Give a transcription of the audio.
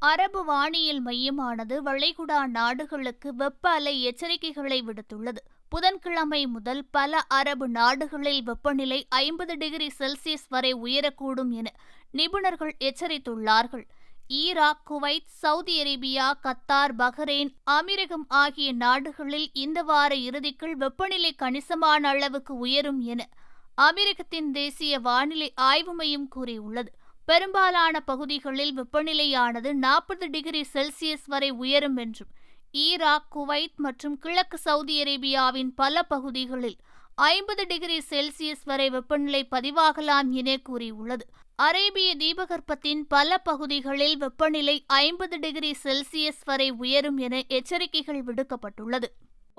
அரபு வானியல் மையமானது வளைகுடா நாடுகளுக்கு வெப்ப அலை எச்சரிக்கைகளை விடுத்துள்ளது. புதன்கிழமை முதல் பல அரபு நாடுகளில் வெப்பநிலை ஐம்பது டிகிரி செல்சியஸ் வரை உயரக்கூடும் என நிபுணர்கள் எச்சரித்துள்ளார்கள். Iraq Kuwait Saudi Arabia Qatar Bahrain அமீரகம் ஆகிய நாடுகளில் இந்த வார இறுதிக்குள் வெப்பநிலை கணிசமான அளவுக்கு உயரும் என அமெரிக்கத்தின் தேசிய வானிலை ஆய்வு மையம் கூறியுள்ளது. பெரும்பாலான பகுதிகளில் வெப்பநிலையானது நாற்பது டிகிரி செல்சியஸ் வரை உயரும் என்றும் ஈராக் குவைத் மற்றும் கிழக்கு சவுதி அரேபியாவின் பல பகுதிகளில் ஐம்பது டிகிரி செல்சியஸ் வரை வெப்பநிலை பதிவாகலாம் என கூறியுள்ளது. அரேபிய தீபகற்பத்தின் பல பகுதிகளில் வெப்பநிலை ஐம்பது டிகிரி செல்சியஸ் வரை உயரும் என எச்சரிக்கைகள் விடுக்கப்பட்டுள்ளது.